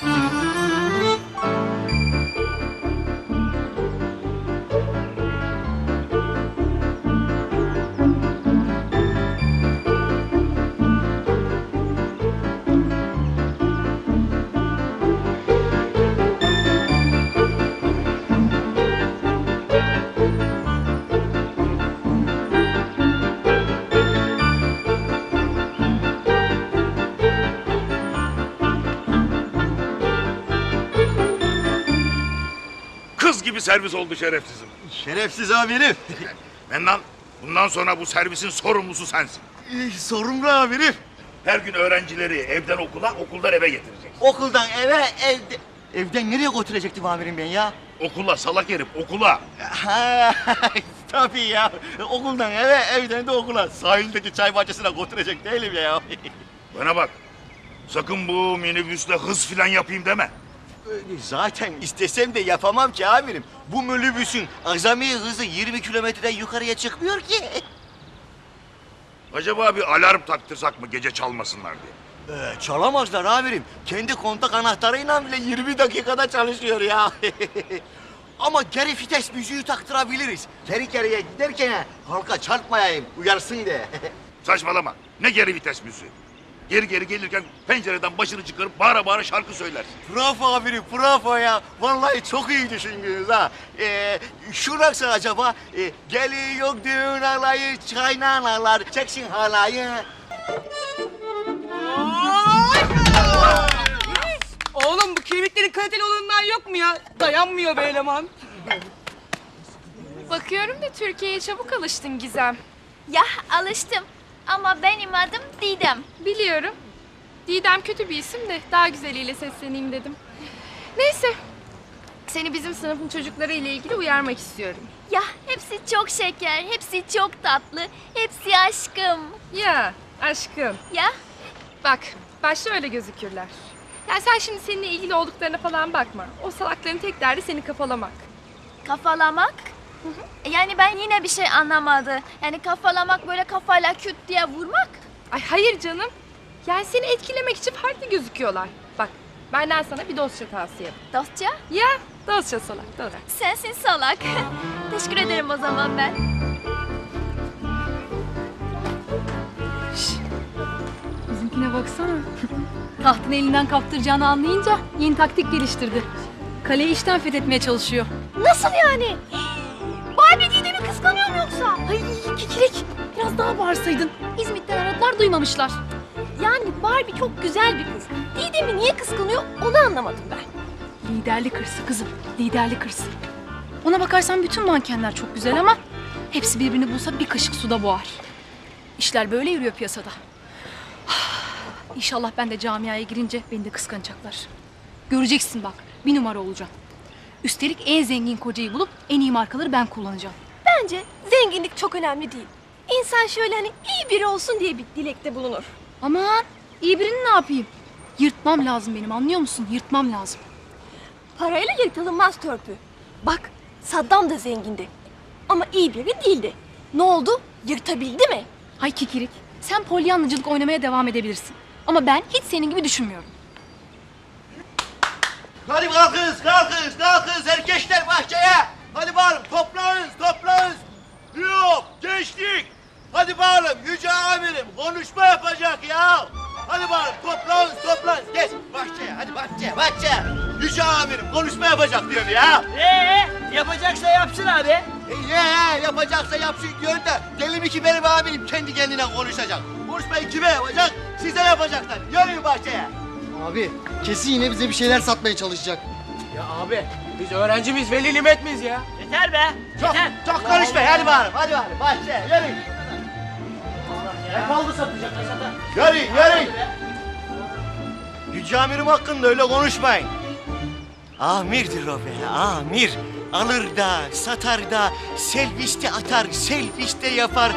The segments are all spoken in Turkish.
Kız gibi servis oldu şerefsizim. Şerefsiz amirim. Mendan bundan sonra bu servisin sorumlusu sensin. Ee, Sorumlu amirim. Her gün öğrencileri evden okula, okuldan eve getireceksin. Okuldan eve, evde... Evden nereye götürecektim amirim ben ya? Okula salak herif, okula. Tabii ya. Okuldan eve, evden de okula. Sahildeki çay bahçesine götürecek değilim ya. Bana bak. Sakın bu minibüsle hız filan yapayım deme. Zaten istesem de yapamam ki amirim. Bu minibüsün azami hızı 20 kilometreden yukarıya çıkmıyor ki. Acaba bir alarm taktırsak mı gece çalmasınlar diye. Ee, çalamazlar amirim. Kendi kontak anahtarıyla bile 20 dakikada çalışıyor ya. Ama geri vites müziği taktırabiliriz. Geri geriye giderken halka çarpmayayım, uyarsın de. Saçmalama. Ne geri vites müziği? Geri geri gelirken pencereden başını çıkarıp bağıra bağıra şarkı söylersin. bravo amirim, bravo ya. Vallahi çok iyi düşündünüz ha. Ee, şu nasıl acaba? Ee, geliyor düğün alayı, çaynanalar, çeksin halayı. Oğlum bu kemiklerin kaliteli olanından yok mu ya? Dayanmıyor be eleman. Bakıyorum da Türkiye'ye çabuk alıştın Gizem. Ya alıştım ama benim adım Didem. Biliyorum. Didem kötü bir isim de daha güzeliyle sesleneyim dedim. Neyse. Seni bizim sınıfın çocukları ile ilgili uyarmak istiyorum. Ya hepsi çok şeker, hepsi çok tatlı, hepsi aşkım. Ya aşkım. Ya Bak başta öyle gözükürler. Yani sen şimdi seninle ilgili olduklarına falan bakma. O salakların tek derdi seni kafalamak. kafalamak? Yani ben yine bir şey anlamadı. Yani kafalamak böyle kafayla küt diye vurmak. Ay hayır canım. Yani seni etkilemek için farklı gözüküyorlar. Bak benden sana bir dostça tavsiye. Dostça Ya dostça salak. Dostça. sensin salak. Teşekkür ederim o zaman ben. Bizimkine baksana. Tahtını elinden kaptıracağını anlayınca yeni taktik geliştirdi. Kaleyi işten fethetmeye çalışıyor. Nasıl yani? Barbie Didem'i kıskanıyor mu yoksa? Ay kikirik. Biraz daha bağırsaydın. İzmit'ten aradılar duymamışlar. Yani Barbie çok güzel bir kız. Didem'i niye kıskanıyor onu anlamadım ben. Liderlik hırsı kızım. Liderlik hırsı. Ona bakarsan bütün mankenler çok güzel ama hepsi birbirini bulsa bir kaşık suda boğar. İşler böyle yürüyor piyasada. İnşallah ben de camiaya girince beni de kıskanacaklar. Göreceksin bak bir numara olacağım. Üstelik en zengin kocayı bulup en iyi markaları ben kullanacağım. Bence zenginlik çok önemli değil. İnsan şöyle hani iyi biri olsun diye bir dilekte bulunur. Aman iyi birini ne yapayım? Yırtmam lazım benim anlıyor musun? Yırtmam lazım. Parayla yırtılmaz törpü. Bak Saddam da zengindi. Ama iyi biri değildi. Ne oldu? Yırtabildi mi? Ay kikirik sen polyanlıcılık oynamaya devam edebilirsin. Ama ben hiç senin gibi düşünmüyorum. Hadi kalkınız, kalkınız, kalkınız erkekler bahçeye. Hadi bağırın, toplanız, toplanız. Yok, gençlik. Hadi bağırın, yüce amirim konuşma yapacak ya. Hadi bağırın, toplanız, toplanız. Geç bahçeye, hadi bahçeye, bahçeye. Yüce amirim konuşma yapacak diyor ya. Ee, yapacaksa yapsın abi. E, ye, yapacaksa yapsın diyor da deli mi ki benim amirim kendi kendine konuşacak. Konuşmayı kime yapacak? Size yapacaklar. Yürüyün bahçeye. Abi kesin yine bize bir şeyler satmaya çalışacak. Ya abi, biz öğrenci miyiz, veli nimet miyiz ya? Yeter be, Çok, yeter. çok konuşma. Hadi bağırın, hadi bağırın. Bahçeye, yürüyün. Ne kaldı satacak? Yürüyün, yürüyün. Yüce amirim hakkında öyle konuşmayın. Amirdir o be, amir. Alır da, satar da, selviste atar, selviste yapar.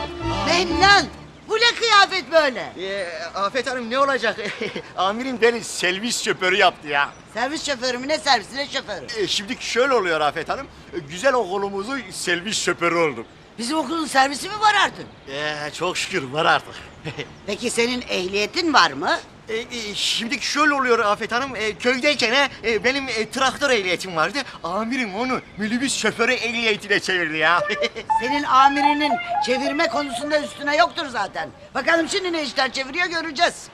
Mennan! Bu ne kıyafet böyle? Ee, Afet Hanım ne olacak? Amirim beni servis şoförü yaptı ya. Servis şoförü mü ne servisi ne şoförü? Ee, şimdi şöyle oluyor Afet Hanım. Ee, Güzel okulumuzu servis şoförü oldum. Bizim okulun servisi mi var artık? Ee, çok şükür var artık. Peki senin ehliyetin var mı? E, e, şimdiki şöyle oluyor Afet Hanım. E, köydeyken e, benim e, traktör ehliyetim vardı. Amirim onu minibüs şoförü ehliyetine çevirdi ya. Senin amirinin çevirme konusunda üstüne yoktur zaten. Bakalım şimdi ne işler çeviriyor göreceğiz.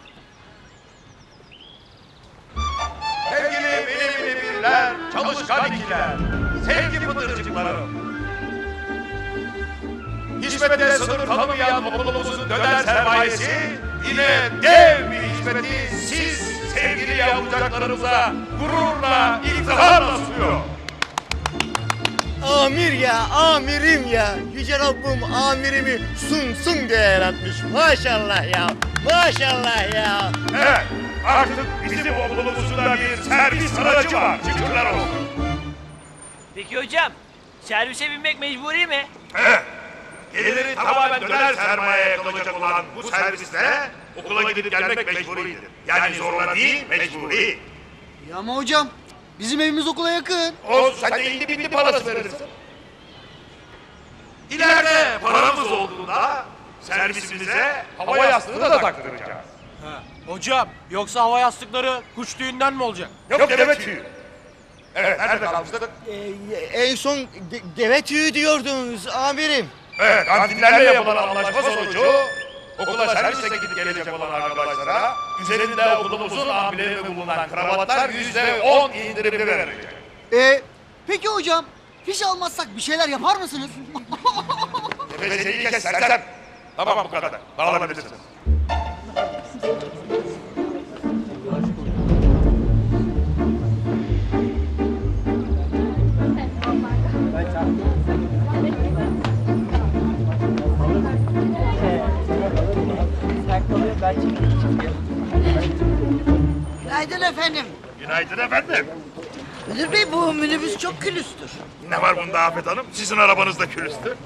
Sevgili benim birler, çalışkan ikiler, sevgi pıtırcıklarım. Hizmette sınır tanımayan okulumuzun döner sermayesi yine dev hizmeti siz sevgili yavrucaklarımıza gururla, iftiharla sunuyor. Amir ya, amirim ya. Yüce Rabbim amirimi sunsun diye yaratmış. Maşallah ya, maşallah ya. Evet, artık bizim okulumuzun da bir servis aracı var. Şükürler olsun. Peki hocam, servise binmek mecburi mi? Evet. Geliri tamamen döner sermayeye kalacak olan bu servisle okula gidip gelmek mecburidir. Yani zorla değil, mecburi. Ya ama hocam bizim evimiz okula yakın. O sen de indi bindi parası verirsin. İleride paramız olduğunda servisimize hava yastığı da taktıracağız. Hocam, yoksa hava yastıkları kuş tüyünden mi olacak? Yok deve tüyü. Evet, nerede kalmıştık? E, en son de- deve tüyü diyordunuz amirim. Evet, kantinlerle yapılan anlaşma sonucu okula servise gidip gelecek olan arkadaşlara üzerinde okulumuzun amblemi bulunan kravatlar yüzde on indirimli verilecek. E, peki hocam fiş almazsak bir şeyler yapar mısınız? Tepesini kes sersem. Tamam bu kadar. Dağılabilirsiniz. Günaydın efendim. Günaydın efendim. Müdür bey bu minibüs çok külüstür. Ne var bunda Afet Hanım? Sizin arabanız da külüstü.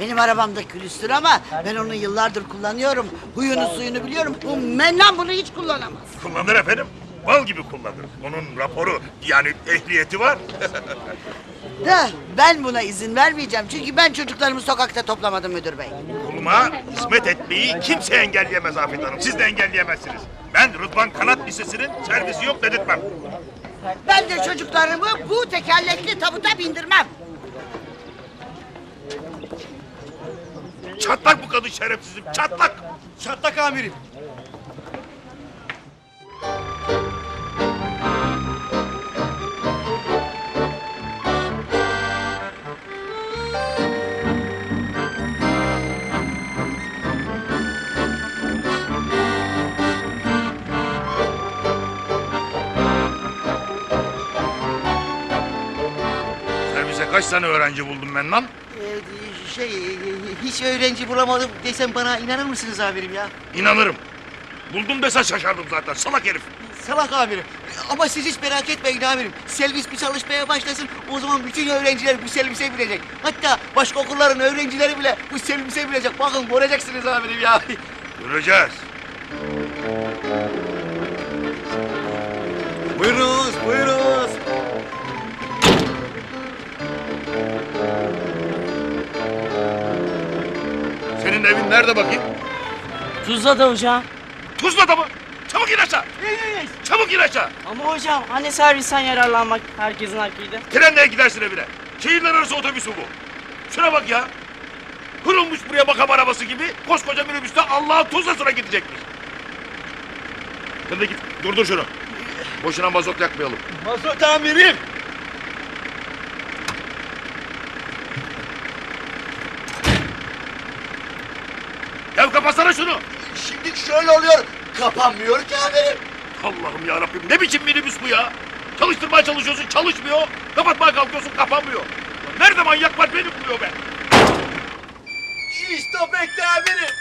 Benim arabam da külüstür ama ben onu yıllardır kullanıyorum. Huyunu suyunu biliyorum. Bu mennan bunu hiç kullanamaz. Kullanır efendim. Bal gibi kullanır. Onun raporu yani ehliyeti var. Da ben buna izin vermeyeceğim. Çünkü ben çocuklarımı sokakta toplamadım müdür bey. Kuluma hizmet etmeyi kimse engelleyemez Afet Hanım. Siz de engelleyemezsiniz. Ben Rıdvan Kanat Lisesi'nin servisi yok dedirtmem. Ben de çocuklarımı bu tekerlekli tabuta bindirmem. Çatlak bu kadın şerefsizim. Çatlak. Çatlak amirim. Kaç tane öğrenci buldum ben lan? Ee, şey, hiç öğrenci bulamadım desem bana inanır mısınız amirim ya? İnanırım. Buldum desen şaşardım zaten. Salak herif. Salak amirim. Ama siz hiç merak etmeyin amirim. Servis bir çalışmaya başlasın. O zaman bütün öğrenciler bu servise binecek. Hatta başka okulların öğrencileri bile bu servise binecek. Bakın göreceksiniz amirim ya. Göreceğiz. buyurunuz, buyurunuz. Nerede bakayım? Tuzla'da hocam. Tuzla'da mı? Çabuk in aşağı. Çabuk in aşağı. Ama hocam, hani servisten yararlanmak herkesin hakkıydı? Trenle gidersin evine. Şehirler arası otobüsü bu. Şuna bak ya. Kurulmuş buraya makam arabası gibi koskoca minibüste Allah'ın Tuzla'sına gidecekmiş. Sen de git durdur şunu. Boşuna mazot yakmayalım. Mazot amirim. Ya kapatsana şunu. Şimdi şöyle oluyor. Kapanmıyor ki amirim. Allah'ım ya Rabbim ne biçim minibüs bu ya? Çalıştırmaya çalışıyorsun çalışmıyor. Kapatmaya kalkıyorsun kapanmıyor. Nerede manyak var beni buluyor be. İşte bekle amirim.